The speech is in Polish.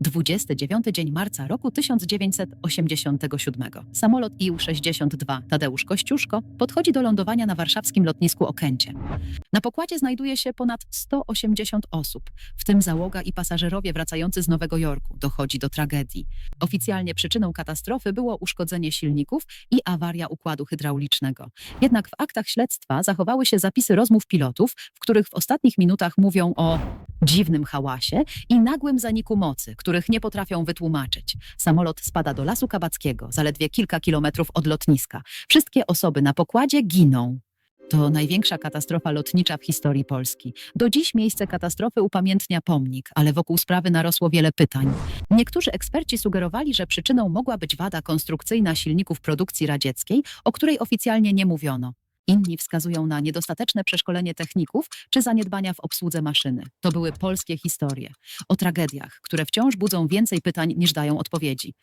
29 dzień marca roku 1987. Samolot IU-62 Tadeusz Kościuszko podchodzi do lądowania na warszawskim lotnisku Okęcie. Na pokładzie znajduje się ponad 180 osób, w tym załoga i pasażerowie wracający z Nowego Jorku. Dochodzi do tragedii. Oficjalnie przyczyną katastrofy było uszkodzenie silników i awaria układu hydraulicznego. Jednak w aktach śledztwa zachowały się zapisy rozmów pilotów, w których w ostatnich minutach mówią o dziwnym hałasie i nagłym zaniku mocy, których nie potrafią wytłumaczyć. Samolot spada do Lasu Kabackiego, zaledwie kilka kilometrów od lotniska. Wszystkie osoby na pokładzie giną. To największa katastrofa lotnicza w historii Polski. Do dziś miejsce katastrofy upamiętnia pomnik, ale wokół sprawy narosło wiele pytań. Niektórzy eksperci sugerowali, że przyczyną mogła być wada konstrukcyjna silników produkcji radzieckiej, o której oficjalnie nie mówiono. Inni wskazują na niedostateczne przeszkolenie techników czy zaniedbania w obsłudze maszyny. To były polskie historie o tragediach, które wciąż budzą więcej pytań niż dają odpowiedzi.